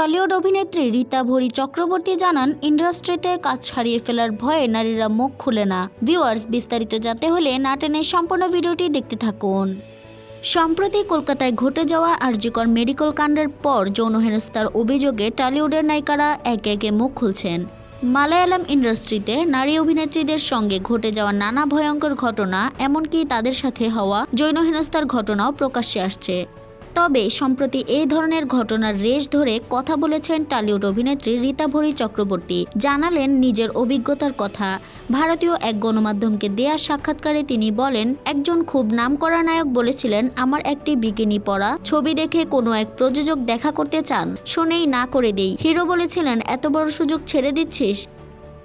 Tollywood অভিনেত্রী রীতা ভরি চক্রবর্তী জানান, ইন্ডাস্ট্রিতে কাজ হারিয়ে ফেলার ভয়ে নারীরা মুখ খুলে না। ভিউয়ার্স, বিস্তারিত জানতে হলে নাটেনের সম্পূর্ণ ভিডিওটি দেখতে থাকুন। সম্প্রতি কলকাতায় ঘটে যাওয়া আরজিকর মেডিকেল কাণ্ডের পর যৌন হেনস্থার অভিযোগে টলিউডের নায়িকারা একে একে মুখ খুলছেন। মালায়ালাম ইন্ডাস্ট্রিতে নারী অভিনেত্রীদের সঙ্গে ঘটে যাওয়া নানা ভয়ঙ্কর ঘটনা, এমনকি তাদের সাথে হওয়া যৌন হেনস্থার ঘটনাও প্রকাশ্যে আসছে। তবে সম্প্রতি এই ধরনের ঘটনার রেশ ধরে কথা বলেছেন টলিউড অভিনেত্রী রীতা ভরি চক্রবর্তী। জানালেন নিজের অভিজ্ঞতার কথা। ভারতীয় এক গণমাধ্যমকে দেয়া সাক্ষাৎকারে তিনি বলেন, একজন খুব নামকরা নায়ক বলেছিলেন, আমার একটি বিকিনি পরা, ছবি দেখে কোনো এক প্রযোজক দেখা করতে চান, শুনেই না করে দেই। হিরো বলেছিলেন, এত বড় সুযোগ ছেড়ে দিচ্ছিস?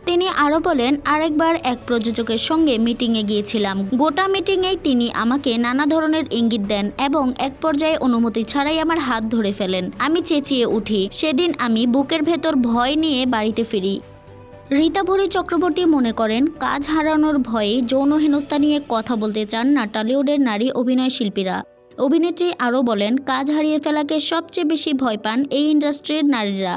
তিনি আরও বলেন, আরেকবার এক প্রযোজকের সঙ্গে মিটিংয়ে গিয়েছিলাম। গোটা মিটিংয়েই তিনি আমাকে নানা ধরনের ইঙ্গিত দেন এবং এক পর্যায়ে অনুমতি ছাড়াই আমার হাত ধরে ফেলেন। আমি চেঁচিয়ে উঠি, সেদিন আমি বুকের ভেতর ভয় নিয়ে বাড়িতে ফিরি। রীতা ভরি চক্রবর্তী মনে করেন, কাজ হারানোর ভয়ে যৌন হেনস্থা নিয়ে কথা বলতে চান না টলিউডের নারী অভিনয় শিল্পীরা। অভিনেত্রী আরও বলেন, কাজ হারিয়ে ফেলাকে সবচেয়ে বেশি ভয় পান এই ইন্ডাস্ট্রির নারীরা।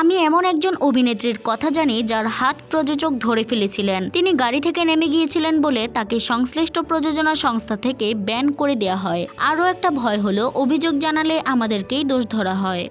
আমি এমন একজন অভিনেত্রীর কথা জানি যার হাত প্রযোজক ধরে ফেলেছিলেন। তিনি গাড়ি থেকে নেমে গিয়েছিলেন বলে তাকে সংশ্লিষ্ট প্রযোজনা সংস্থা থেকে ব্যান করে দেয়া হয়। আরও একটা ভয় হলো, অভিযোগ জানালে আমাদেরকেই দোষ ধরা হয়।